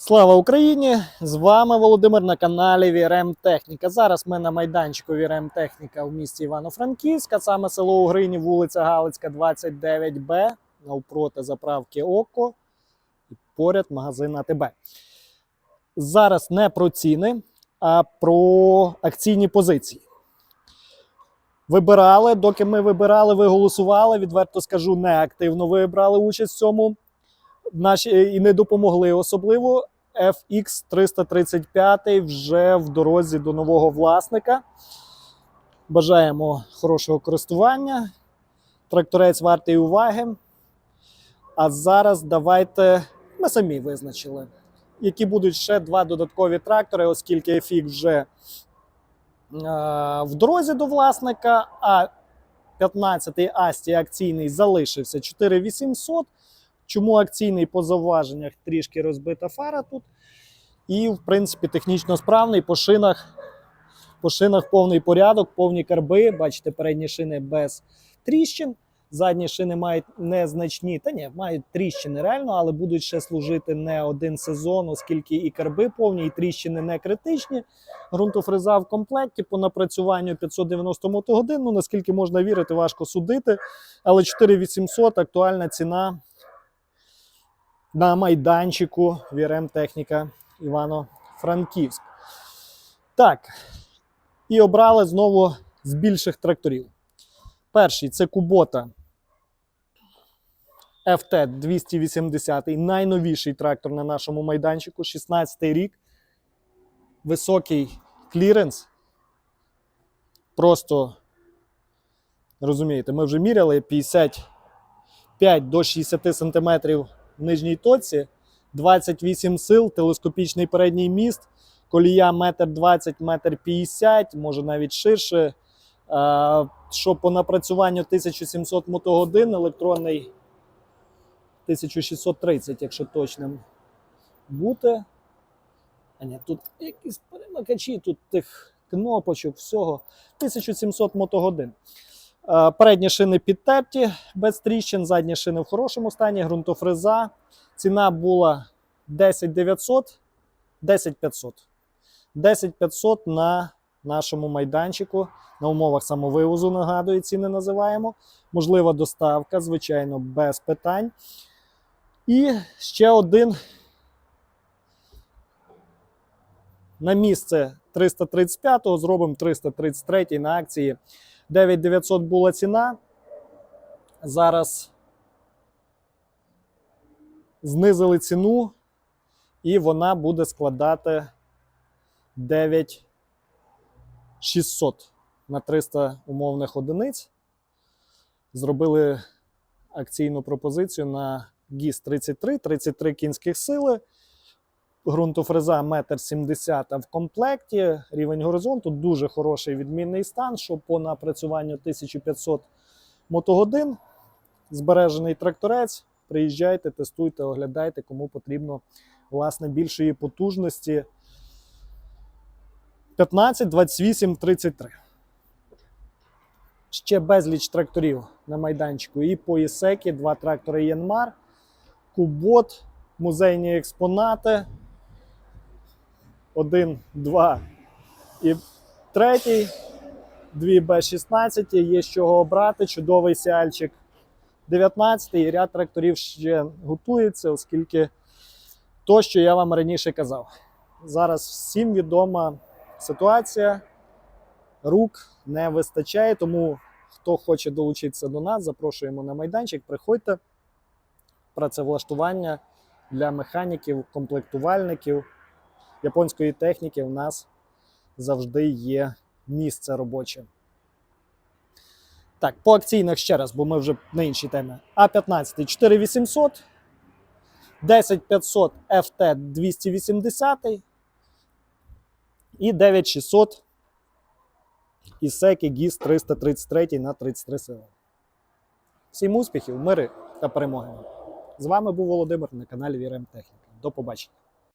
Слава Україні! З вами Володимир на каналі Вірем Техніка. Зараз ми на майданчику Вірем Техніка в місті Івано-Франківська, саме село Угрині, вулиця Галицька, 29Б, навпроти заправки Око і поряд магазин АТБ. Зараз не про ціни, а про акційні позиції. Вибирали, доки ми вибирали, ви голосували. Відверто скажу, неактивно ви брали участь в цьому наші і не допомогли особливо. FX 335 вже в дорозі до нового власника. Бажаємо хорошого користування. Тракторець вартий уваги. А зараз давайте ми самі визначили, які будуть ще два додаткові трактори, оскільки FX вже е, в дорозі до власника, а 15-й Асті акційний залишився 4800. Чому акційний по зауваженнях трішки розбита фара тут. І, в принципі, технічно справний по шинах. По шинах повний порядок, повні карби. Бачите, передні шини без тріщин. Задні шини мають незначні, та ні, мають тріщини реально, але будуть ще служити не один сезон, оскільки і карби повні, і тріщини не критичні. Ґрунтофреза в комплекті по напрацюванню 590 мотогодин. Ну наскільки можна вірити, важко судити. Але 4800 актуальна ціна на майданчику Вірем Техніка Івано-Франківськ. Так. І обрали знову з більших тракторів. Перший це Кубота FT 280, найновіший трактор на нашому майданчику, 16 й рік. Високий кліренс. Просто розумієте, ми вже міряли 55 до 60 сантиметрів в нижній тоці, 28 сил, телескопічний передній міст, колія 1,20 м, 1,50 м, може навіть ширше. Що по напрацюванню 1700 мотогодин, електронний 1630, якщо точним бути. А ні, тут якісь перемикачі, тут тих кнопочок, всього. 1700 мотогодин. Е, Передні шини підтерті без тріщин, задні шини в хорошому стані, ґрунтофреза. Ціна була 10 900, 10 500. 10 500 на нашому майданчику. На умовах самовивозу, нагадую, ціни називаємо. Можлива доставка, звичайно, без питань. І ще один на місце 335-го зробимо 333 на акції. 9900 була ціна. Зараз знизили ціну, і вона буде складати 9600 на 300 умовних одиниць. Зробили акційну пропозицію на ГІС 33, 33 кінських сили. Ґрунтофреза 1,70 м в комплекті. Рівень горизонту дуже хороший відмінний стан, що по напрацюванню 1500 мотогодин. Збережений тракторець. Приїжджайте, тестуйте, оглядайте, кому потрібно власне більшої потужності. 15, 28, 33. Ще безліч тракторів на майданчику. І по Ісекі, два трактори Янмар, Кубот, музейні експонати. Один, два і третій. Дві Б-16, є з чого обрати. Чудовий сіальчик 19 і ряд тракторів ще готується, оскільки то, що я вам раніше казав. Зараз всім відома ситуація. Рук не вистачає, тому хто хоче долучитися до нас, запрошуємо на майданчик. Приходьте. Працевлаштування для механіків, комплектувальників японської техніки у нас завжди є місце робоче. Так, по акційних ще раз, бо ми вже на іншій темі. А15 4800, 10500 FT 280 і 9600 Ісекі ГІС 333 на 33 сили. Всім успіхів, мири та перемоги! З вами був Володимир на каналі Вірем Техніка. До побачення.